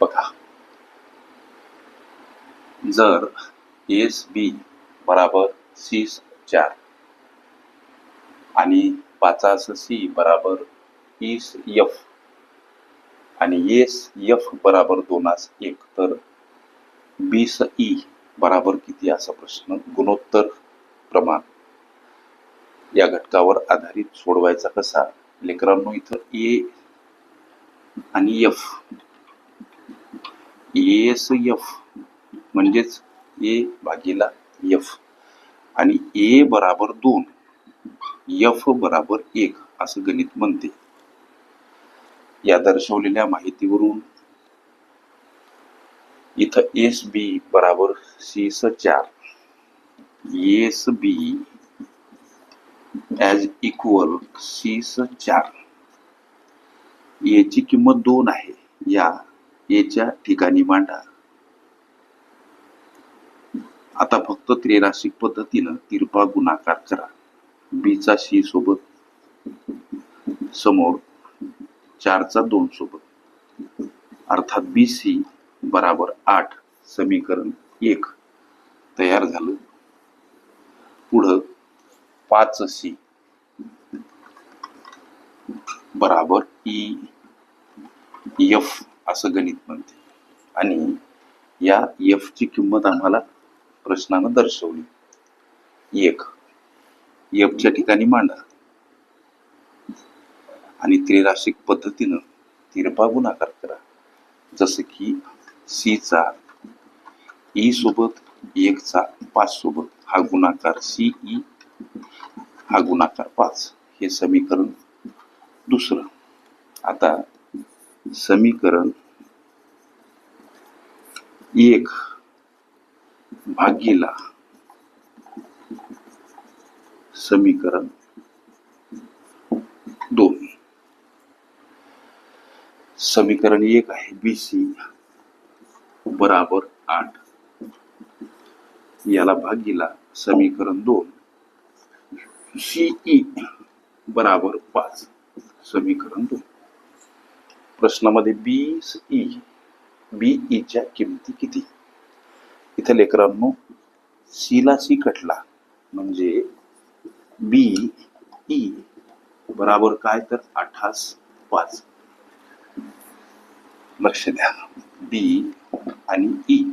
बघा. जर एस बी बराबर सी चार आणि पाचास सी बराबर ईस एफ आणि एस एफ बराबर दोनास एक तर बीस ई बराबर किती असा प्रश्न? गुणोत्तर प्रमाण. या घटकावर आधारित सोडवायचा कसा? लेकरांनो इथं ए आणि एफ एस एफ म्हणजेच ए भागीला एफ आणि ए बराबर दोन एफ बराबर एक असं गणित म्हणते. या दर्शवलेल्या माहितीवरून इथं एस बी बराबर सी स चार. S B as equal C स चार. याची किंमत दोन आहे. या याच्या ठिकाणी मांडा. आता फक्त त्रैरासिक पद्धतीनं तिरपा गुणाकार करा. बीचा सी सोबत. समोर चारचा दोन सोबत. अर्थात बी सी बराबर आठ समीकरण एक तयार झालं. पुढं पाच सी बराबर ई एफ असं गणित म्हणते. आणि या एफ ची किंमत आम्हाला प्रश्नानं दर्शवली. एक एफच्या ठिकाणी मांडा. आणि त्रिराशिक पद्धतीनं तिरपा गुणाकार करा. जसं की सीचा ई e सोबत एकचा पाच सोबत हा गुणाकार सी ई हा गुणाकार पाच. हे समीकरण दुसरं. आता समीकरण एक भागीला समीकरण दोन. समीकरण एक आहे बी सी बराबर आठ. याला भागीला समीकरण दोन. सीई बराबर पाच. समीकरण दोन. प्रश्नामध्ये बी ई e, बीईच्या e किमती किती? इथे लेकरांनो सीला सी कटला. म्हणजे बी ई e बराबर काय तर अठास पाच. लक्ष द्या. बी आणि ई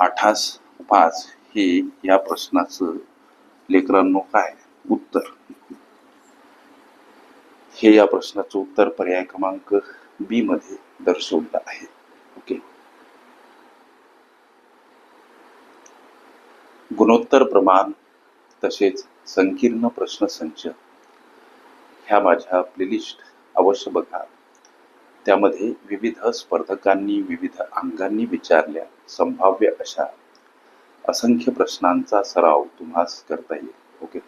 अठास पाच हे या प्रश्नाचं लेकरांनो काय? उत्तर. हे या प्रश्नाचं उत्तर पर्याय क्रमांक बी मध्ये दर्शवलं आहे. ओके गुणोत्तर प्रमाण तसेच संकीर्ण प्रश्नसंच ह्या माझ्या प्लेलिस्ट अवश्य बघा. त्यामध्ये विविध स्पर्धकांनी विविध अंगांनी विचारल्या संभाव्य अशा असंख्य प्रश्नांचा सराव तुम्हास करता येईल. ओके